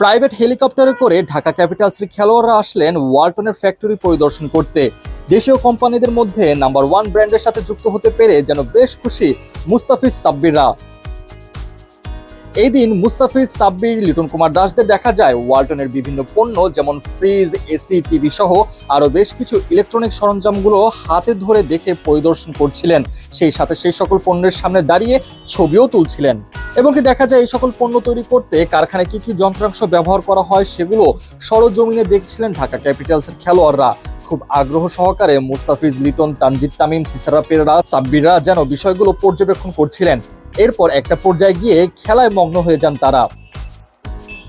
Private হেলিকপ্টারে করে ঢাকা ক্যাপিটালসের খেলোয়াড়রা আসলেন ওয়ালটনের ফ্যাক্টরি পরিদর্শন করতে। দেশীয় কোম্পানিদের মধ্যে নাম্বার ওয়ান ব্র্যান্ডের সাথে যুক্ত হতে পেরে যেন বেশ খুশি মুস্তাফিজ সাব্বিররা। এই দিন মুস্তাফিজ, সাব্বির, লিটন কুমার দাসদের দেখা যায়। ওয়ালটনের বিভিন্ন পণ্য যেমন ফ্রিজ, এসি, টিভি সহ আরও বেশ কিছু ইলেকট্রনিক সরঞ্জামগুলো হাতে ধরে দেখে পরিদর্শন করছিলেন। সেই সাথে সেই সকল পণ্যের সামনে দাঁড়িয়ে ছবিও তুলছিলেন। এবং কি দেখা যায়, এই সকল পণ্য তৈরি করতে কারখানায় কি কি যন্ত্রাংশ ব্যবহার করা হয় সেগুলো সরজমিনে দেখছিলেন ঢাকা ক্যাপিটালসের খেলোয়াড়রা। খুব আগ্রহ সহকারে মুস্তাফিজ, লিটন, তানজিদ তামিম থিসারা পেরেরা, সাব্বিররা যেন বিষয়গুলো পর্যবেক্ষণ করছিলেন। এরপর একটা পর্যায়ে গিয়ে খেলায় মগ্ন হয়ে যান তারা।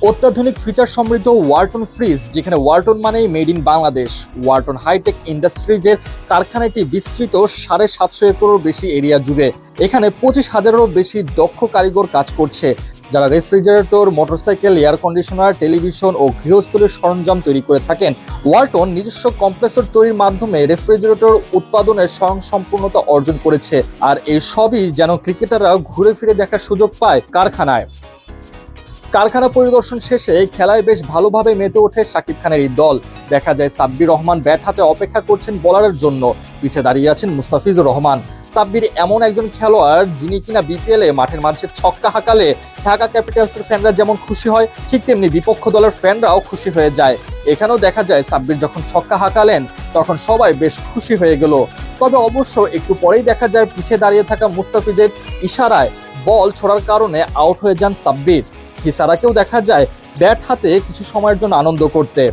অত্যাধুনিক ফিচার সমৃদ্ধ ওয়ার্টন ফ্রিজ, যেখানে ওয়ার্টন মানেই made in Bangladesh. Walton hitech ইন্ডাস্ট্রিজের কারখানাটি বিস্তৃত সাড়ে সাতশো একরের বেশি এরিয়া জুড়ে। এখানে পঁচিশ হাজারেরও বেশি দক্ষ কারিগর কাজ করছে। যারা refrigerator, motorcycle air conditioner television ও গৃহস্থলীর সরঞ্জাম তৈরি করে থাকেন, ওয়ালটন নিজস্ব কম্প্রেসর তৈরির মাধ্যমে রেফ্রিজারেটর উৎপাদনের স্বয়ংসম্পূর্ণতা অর্জন করেছে। আর এই সবই যেন ক্রিকেটাররা ঘুরে ফিরে দেখার সুযোগ পায় কারখানায়। কারখানা পরিদর্শন শেষে খেলায় বেশ ভালোভাবে মেতে ওঠে শাকিব খানের এই দল। দেখা যায়, সাব্বির রহমান ব্যাট হাতে অপেক্ষা করছেন বোলারের জন্য। পিছে দাঁড়িয়ে আছেন মুস্তাফিজুর রহমান। সাব্বির এমন একজন খেলোয়াড় যিনি কিনা বিপিএল মাঠের মাঝে ছক্কা হাঁকালে ঢাকা ক্যাপিটালসের ফ্যানরা যেমন খুশি হয়, ঠিক তেমনি বিপক্ষ দলের ফ্যানরাও খুশি হয়ে যায়। এখানেও দেখা যায়, সাব্বির যখন ছক্কা হাঁকালেন, তখন সবাই বেশ খুশি হয়ে গেল। তবে অবশ্য একটু পরেই দেখা যায়, পিছে দাঁড়িয়ে থাকা মুস্তাফিজের ইশারায় বল ছোড়ার কারণে আউট হয়ে যান সাব্বির। থিসারাকেও দেখা যায় ব্যাট হাতে কিছু সময়ের জন্য আনন্দ করতে।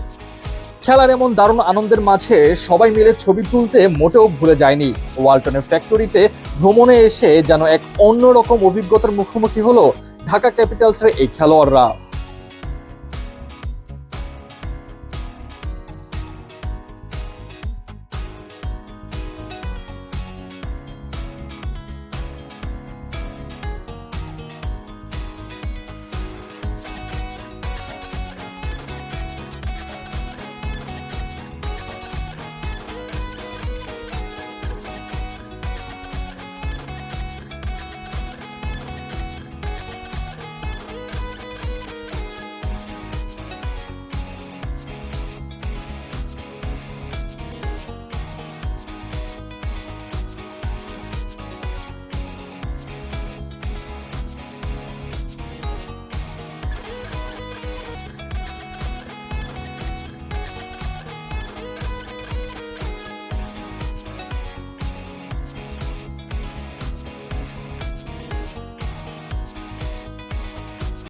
খেলার এমন দারুণ আনন্দের মাঝে সবাই মিলে ছবি তুলতে মোটেও ভুলে যায়নি। ওয়ালটনের ফ্যাক্টরিতে ভ্রমণে এসে যেন এক অন্যরকম অভিজ্ঞতার মুখোমুখি হলো ঢাকা ক্যাপিটালসের এই খেলোয়াড়রা।